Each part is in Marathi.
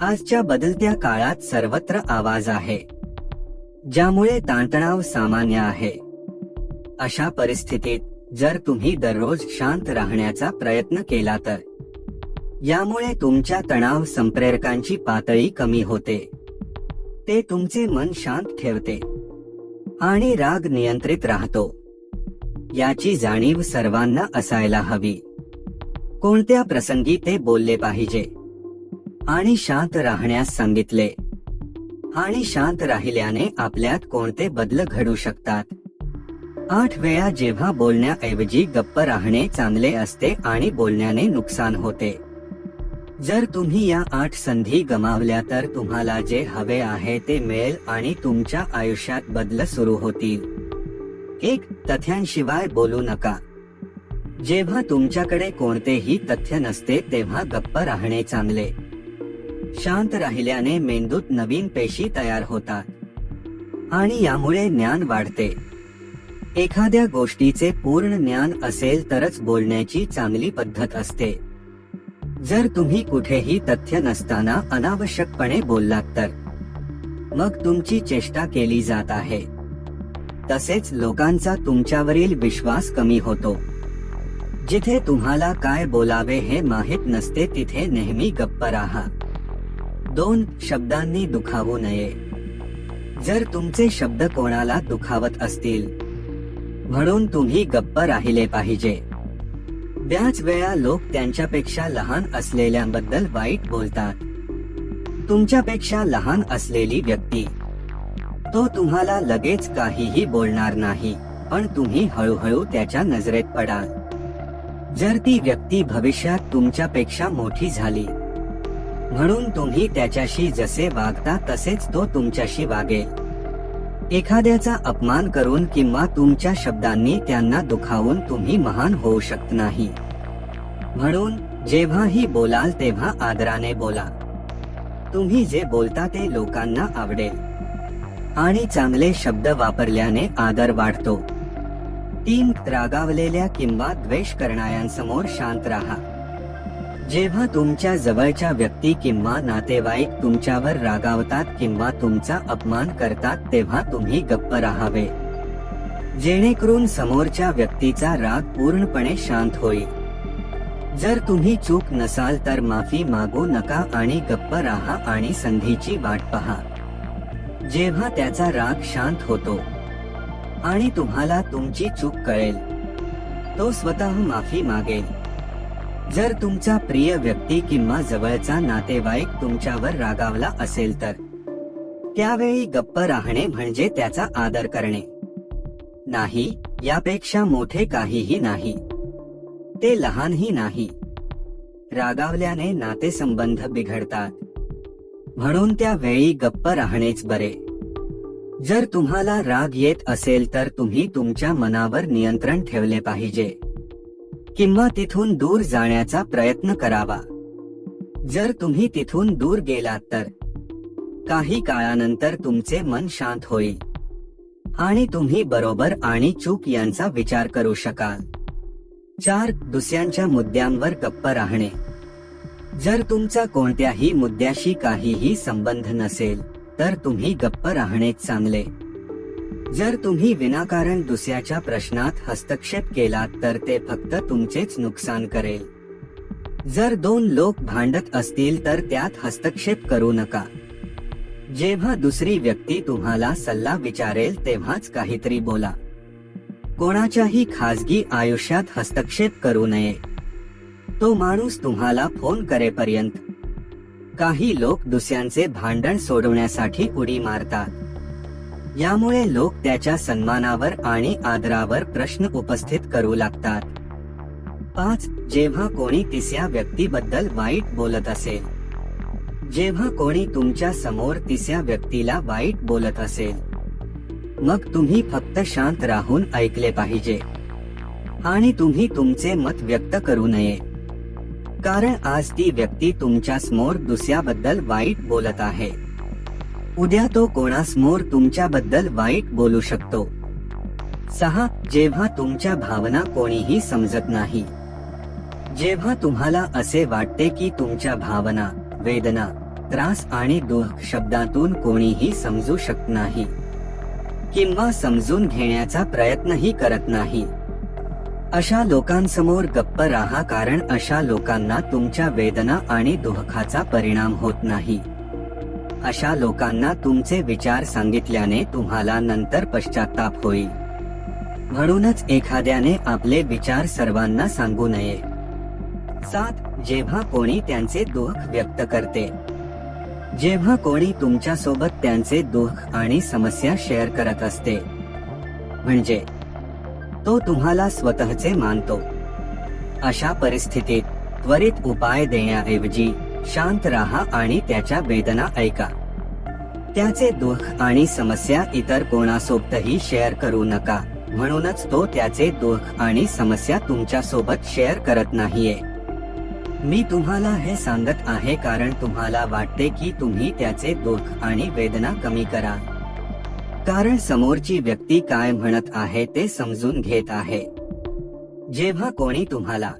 आजच्या बदलत्या काळात सर्वत्र आवाज आहे. ज्यामुळे ताणतणाव सामान्य आहे. अशा परिस्थितीत जर तुम्ही दररोज शांत राहण्याचा प्रयत्न केला तर. यामुळे तुमच्या तणाव संप्रेरकांची पातळी कमी होते. ते तुमचे मन शांत ठेवते. आणि राग नियंत्रित राहतो. याची जाणीव सर्वांना असायला हवी. कोणत्या प्रसंगी ते बोलले पाहिजे? आणि शांत राहण्यास सांगितले. आणि शांत राहिल्याने आपल्यात कोणते बदल घडू शकतात? आठ वेळा जेव्हा बोलण्याऐवजी गप्प राहणे चांगले असते आणि बोलण्याने नुकसान होते. जर तुम्ही या आठ संधी गमावल्या तर तुम्हाला जे हवे आहे ते मिळेल आणि तुमच्या आयुष्यात बदल सुरू होतील. एक तथ्यांशिवाय बोलू नका. जेव्हा तुमच्याकडे कोणतेही तथ्य नसते तेव्हा गप्प राहणे चांगले. शांत राहिल्याने मेंदूत नवीन पेशी तयार होतात. आणि यामुळे ज्ञान वाढते. एखाद्या गोष्टीचे पूर्ण ज्ञान असेल तरच बोलण्याची चांगली पद्धत असते. जर तुम्ही कुठेही तथ्य नसताना अनावश्यकपणे बोललात तर. मग तुमची चेष्टा केली जात आहे. तसेच लोकांचा तुमच्यावरील विश्वास कमी होतो. जिथे तुम्हाला काय बोलावे हे माहीत नसते तिथे नेहमी गप्प राहा. दोन शब्दांनी दुखावू नये. जर तुमचे शब्द कोणाला दुखावत असतील म्हणून तुम्ही गप्प राहिले पाहिजे. त्याच वेळा लोक त्यांच्यापेक्षा लहान असलेल्यांबद्दल वाईट बोलतात. तुमच्यापेक्षा लहान असलेली व्यक्ती तो तुम्हाला लगेच काहीही बोलणार नाही पण तुम्ही हळूहळू त्याच्या नजरेत पडाल. जर ती व्यक्ती भविष्यात तुमच्यापेक्षा मोठी झाली म्हणून तुम्ही त्याच्याशी जसे वागता तसेच तो तुमच्याशी वागेल. एखाद्याचा अपमान करून किंवा तुमच्या शब्दांनी त्यांना दुखावून तुम्ही महान होऊ शकत नाही. म्हणून जेव्हाही बोलाल तेव्हा आदराने बोला. तुम्ही जे बोलता ते लोकांना आवडेल. आणि चांगले शब्द वापरल्याने आदर वाढतो. तीन रागावलेल्या किंवा द्वेष करणाऱ्यांसमोर शांत राहा. जेव्हा तुमच्या जवळच्या व्यक्ती किंवा नातेवाईक तुमच्यावर रागावतात किंवा तुमचा अपमान करतात तेव्हा तुम्ही गप्प राहावे. जेणेकरून समोरच्या व्यक्तीचा राग पूर्णपणे शांत होईल. जर तुम्ही चूक नसाल तर माफी मागू नका आणि गप्प राहा आणि संधीची वाट पहा. जेव्हा त्याचा राग शांत होतो आणि तुम्हाला तुमची चूक कळेल तो स्वतः माफी मागेल. जर तुमचा प्रिय व्यक्ती किंवा जवळचा नातेवाईक तुमच्यावर रागावला असेल तर? त्यावेळी गप्प राहणे म्हणजे त्याचा आदर करणे. नाही यापेक्षा मोठे काहीही नाही. ते लहानही नाही. रागावल्याने नातेसंबंध बिघडतात. म्हणून त्या वेळी गप्प राहणेच बरे. जर तुम्हाला राग येत असेल तर तुम्ही तुमच्या मनावर नियंत्रण ठेवले पाहिजे. किंवा तिथून दूर जाण्याचा प्रयत्न करावा. जर तुम्ही तिथून दूर गेलात तर काही काळानंतर तुमचे मन शांत होईल. आणि तुम्ही बरोबर आणि चूक यांचा विचार करू शकाल. चार दुसऱ्यांच्या मुद्द्यांवर गप्प राहणे. जर तुमचा कोणत्याही मुद्द्याशी काहीही संबंध नसेल तर तुम्ही गप्प राहणे चांगले. जर तुम्ही विनाकारण दुसऱ्याच्या प्रश्नात हस्तक्षेप केलात तर ते फक्त तुमचेच नुकसान करेल. जर दोन लोक भांडत असतील तर त्यात हस्तक्षेप करू नका. जेव्हा दुसरी व्यक्ती तुम्हाला सल्ला विचारेल तेव्हाच काहीतरी बोला. कोणाच्याही खाजगी आयुष्यात हस्तक्षेप करू नये. तो माणूस तुम्हाला फोन करेपर्यंत. काही लोक दुसऱ्यांचे भांडण सोडवण्यासाठी उडी मारतात. यामुळे लोक त्याच्या सन्मानावर आणि आदरावर प्रश्न उपस्थित करू लागतात. पाच जेव्हा कोणी तिसऱ्या व्यक्तीबद्दल वाईट बोलत असेल. जेव्हा कोणी तुमच्यासमोर तिसऱ्या व्यक्तीला वाईट बोलत असेल. मग तुम्ही फक्त शांत राहून ऐकले पाहिजे. आणि तुम्ही तुमचे मत व्यक्त करू नये. कारण आज ती व्यक्ती तुमच्यासमोर दुसऱ्याबद्दल वाईट बोलत आहे. उद्या तो कोणासमोर तुमच्याबद्दल वाईट बोलू शकतो. सहा जेव्हा तुमच्या भावना कोणीही समजत नाही. जेव्हा तुम्हाला असे वाटते की तुमच्या भावना वेदना त्रास आणि दुःख शब्दातून कोणीही समजू शकत नाही. किंवा समजून घेण्याचा प्रयत्नही करत नाही. अशा लोकांसमोर गप्प राहा कारण अशा लोकांना तुमच्या वेदना आणि दुःखाचा परिणाम होत नाही. अशा लोकांना तुमचे विचार सांगितल्याने तुम्हाला नंतर पश्चाताप होईल. म्हणूनच एखाद्याने आपले विचार सर्वांना सांगू नये. सात जेव्हा कोणी त्यांचे दुःख व्यक्त करते जेव्हा कोणी तुमच्यासोबत त्यांचे दुःख आणि समस्या शेअर करत असते म्हणजे तो तुम्हाला स्वतःचे मानतो. अशा परिस्थितीत त्वरित उपाय देण्याऐवजी शांत राहा आणि त्याच्या वेदना ऐका. त्याचे दुःख आणि समस्या इतर कोणासोबतही शेअर करू नका. म्हणूनच तो त्याचे दुःख आणि समस्या तुमच्यासोबत शेअर करत नाहीये. मी तुम्हाला हे सांगत आहे कारण तुम्हाला वाटते की तुम्ही त्याचे दुःख आणि वेदना कमी करा. कारण समोरची व्यक्ती काय म्हणत आहे ते समजून घेत आहे. जेव्हा कोणी तुम्हाला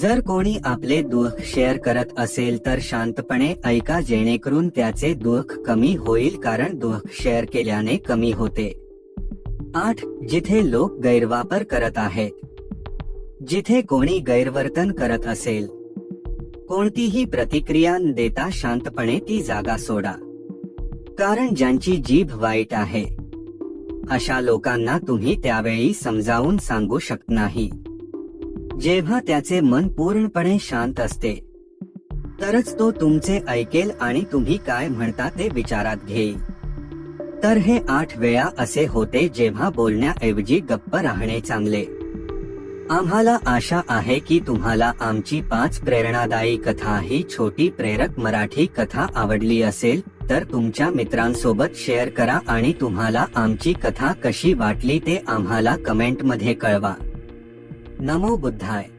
जर कोणी आपले दुःख शेअर करत असेल तर शांतपणे ऐका जेणेकरून त्याचे दुःख कमी होईल कारण दुःख शेअर केल्याने कमी होते. आठ जिथे लोक गैरवापर करत आहेत. जिथे कोणी गैरवर्तन करत असेल. कोणतीही प्रतिक्रिया न देता शांतपणे ती जागा सोडा. कारण ज्यांची जीभ वाईट आहे अशा लोकांना तुम्ही त्यावेळी समजावून सांगू शकत नाही. जेव्हा त्याचे मन पूर्णपणे शांत असते तरच तो तुमचे ऐकेल आणि तुम्ही काय म्हणता ते विचारात घेईल. तर हे आठ वेळा असे होते जेव्हा बोलण्याऐवजी गप्प राहणे चांगले. आम्हाला आशा आहे की तुम्हाला आमची पाच प्रेरणादायी कथा ही छोटी प्रेरक मराठी कथा आवडली असेल तर तुमच्या मित्रांसोबत शेअर करा आणि तुम्हाला आमची कथा कशी वाटली ते आम्हाला कमेंटमध्ये कळवा. नमो बुद्धाय।